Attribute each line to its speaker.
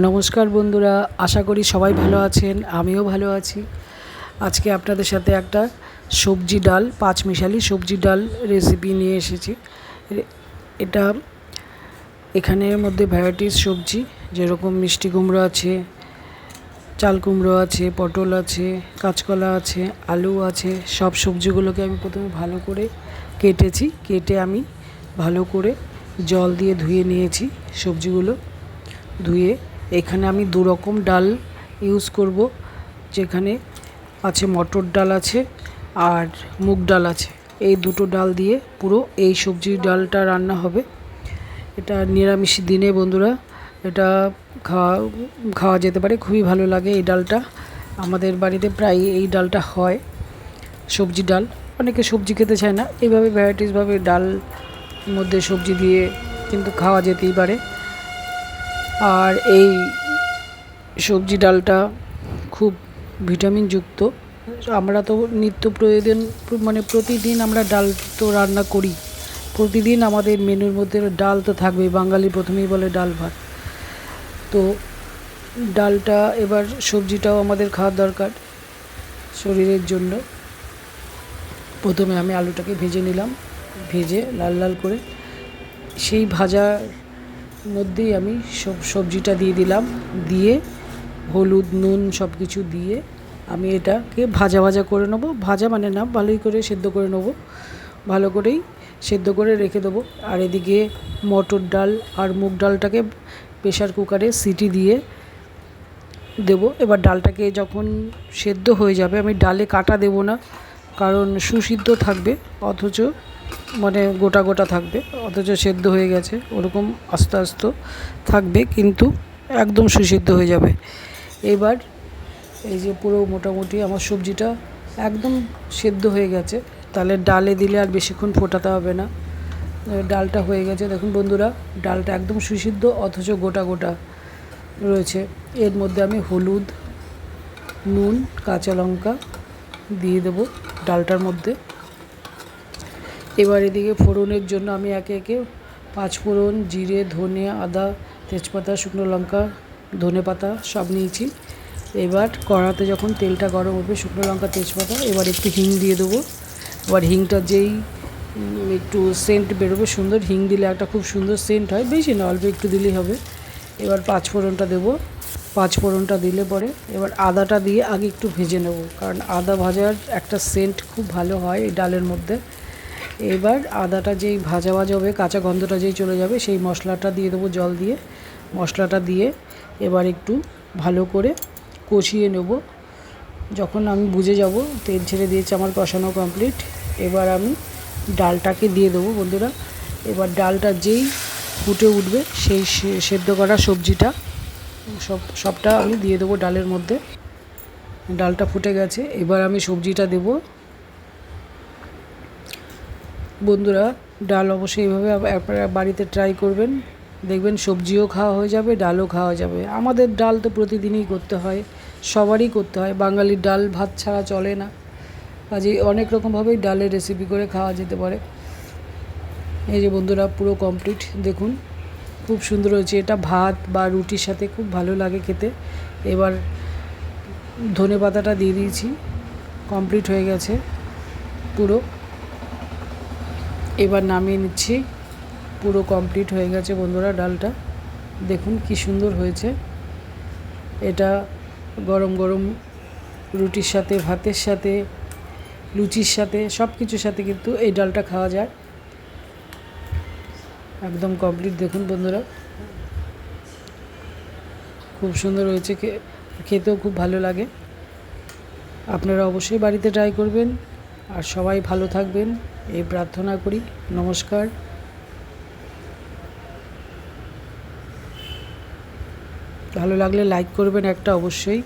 Speaker 1: নমস্কার বন্ধুরা, আশা করি সবাই ভালো আছেন, আমিও ভালো আছি। আজকে আপনাদের সাথে একটা সবজি ডাল পাঁচ মিশালি সবজি ডাল রেসিপি নিয়ে এসেছি। এটা এখানের মধ্যে ভ্যারাইটিস সবজি, যেরকম মিষ্টি কুমড়ো আছে, চাল কুমড়ো আছে, পটল আছে, কাঁচকলা আছে, আলু আছে, সব সবজিগুলোকে আমি প্রথমে ভালো করে কেটেছি, কেটে আমি ভালো করে জল দিয়ে ধুয়ে নিয়েছি সবজিগুলো, ধুয়ে এখানে আমি দু রকম ডাল ইউজ করব, যেখানে আছে মটর ডাল আছে আর মুগ ডাল আছে। এই দুটো ডাল দিয়ে পুরো এই সবজির ডালটা রান্না হবে। এটা নিরামিষ দিনে বন্ধুরা, এটা খাওয়া খাওয়া যেতে পারে, খুবই ভালো লাগে এই ডালটা। আমাদের বাড়িতে প্রায় এই ডালটা হয়, সবজি ডাল। অনেকে সবজি খেতে চায় না, এইভাবে ভ্যারাইটিসভাবে ডাল মধ্যে সবজি দিয়ে কিন্তু খাওয়া যেতেই পারে। আর এই সবজি ডালটা খুব ভিটামিনযুক্ত। আমরা তো নিত্য প্রয়োজন মানে প্রতিদিন আমরা ডাল তো রান্না করি। প্রতিদিন আমাদের মেনুর মধ্যে ডাল তো থাকবেই, বাঙালি প্রথমেই বলে ডাল ভাত। তো ডালটা এবার সবজিটাও আমাদের খাওয়ার দরকার শরীরের জন্য। প্রথমে আমি আলুটাকে ভেজে নিলাম, ভেজে লাল লাল করে সেই ভাজার মধ্যেই আমি সব সবজিটা দিয়ে দিলাম। দিয়ে হলুদ, নুন সব কিছু দিয়ে আমি এটাকে ভাজা ভাজা করে নেব। ভাজা মানে না, ভালোই করে সেদ্ধ করে নেব। ভালো করেই সেদ্ধ করে রেখে দেবো। আর এদিকে মটর ডাল আর মুগ ডালটাকে প্রেশার কুকারে সিটি দিয়ে দেবো। এবার ডালটাকে যখন সেদ্ধ হয়ে যাবে, আমি ডালে কাটা দেবো না। কারণ সুসিদ্ধ থাকবে, অথচ মানে গোটা গোটা থাকবে, অথচ সেদ্ধ হয়ে গেছে, ওরকম আস্তে আস্তে থাকবে, কিন্তু একদম সুসিদ্ধ হয়ে যাবে। এবার এই যে পুরো মোটামুটি আমার সবজিটা একদম সেদ্ধ হয়ে গেছে, তাহলে ডালে দিলে আর বেশিক্ষণ ফোটাতে হবে না। ডালটা হয়ে গেছে, দেখুন বন্ধুরা, ডালটা একদম সুসিদ্ধ, অথচ গোটা গোটা রয়েছে। এর মধ্যে আমি হলুদ, নুন, কাঁচা লঙ্কা দিয়ে দেবো। ডালটার মধ্যে। এবার এদিকে ফোড়নের জন্য আমি একে একে পাঁচ ফোড়ন জিরে, ধনে, আদা, তেজপাতা, শুকনো লঙ্কা, ধনে পাতা সব নিয়েছি। এবার কড়াতে যখন তেলটা গরম হবে, শুকনো লঙ্কা, তেজপাতা, এবার একটু হিং দিয়ে দেবো। এবার হিংটা যেই একটু সেন্ট বেরোবে সুন্দর, হিং দিলে একটা খুব সুন্দর সেন্ট হয়। বেশি না, অল্প একটু দিলেই হবে। এবার পাঁচ ফোড়নটা দেবো। পাঁচ ফোড়নটা দিলে পরে। এবার আদাটা দিয়ে আগে একটু ভেজে নেব, কারণ আদা ভাজার একটা সেন্ট খুব ভালো হয় এই ডালের মধ্যে। এবার আদাটা যেই ভাজা ভাজা হবে, কাঁচা গন্ধটা যেই চলে যাবে, সেই মশলাটা দিয়ে দেবো জল দিয়ে। মশলাটা দিয়ে এবার একটু ভালো করে কষিয়ে নেব। যখন আমি বুঝে যাব, তেল ছেড়ে দিয়েছে আমার কষানো কমপ্লিট এবার আমি ডালটাকে দিয়ে দেবো বন্ধুরা। এবার ডালটা যেই ফুটে উঠবে, সেই সেদ্ধ করা সবজিটা সব, সবটা আমি দিয়ে দেবো ডালের মধ্যে। ডালটা ফুটে গেছে। এবার আমি সবজিটা দেবো। বন্ধুরা, ডাল অবশ্যই এইভাবে বাড়িতে ট্রাই করবেন। দেখবেন সবজিও খাওয়া হয়ে যাবে, ডালও খাওয়া যাবে। আমাদের ডাল তো প্রতিদিনই করতে হয়, সবারই করতে হয়। বাঙালির ডাল ভাত ছাড়া চলে না। কাজেই অনেক রকমভাবেই ডালের রেসিপি করে খাওয়া যেতে পারে। এই যে বন্ধুরা, পুরো কমপ্লিট দেখুন খুব সুন্দর হয়েছে। এটা ভাত বা রুটির সাথে খুব ভালো লাগে খেতে। এবার ধনে পাতাটা দিয়ে দিয়েছি। কমপ্লিট হয়ে গেছে পুরো। এবার নামিয়ে নিচ্ছি। পুরো কমপ্লিট হয়ে গেছে বন্ধুরা ডালটা। দেখুন কি সুন্দর হয়েছে। এটা গরম গরম রুটির সাথে, ভাতের সাথে, লুচির সাথে সব কিছুর সাথে কিন্তু এই ডালটা খাওয়া যায়। একদম কমপ্লিট দেখুন বন্ধুরা, খুব সুন্দর হয়েছে খেতেও খুব ভালো লাগে। আপনারা অবশ্যই বাড়িতে ট্রাই করবেন। আর সবাই ভালো থাকবেন। এই প্রার্থনা করি। নমস্কার। ভালো লাগলে লাইক করবেন একটা অবশ্যই।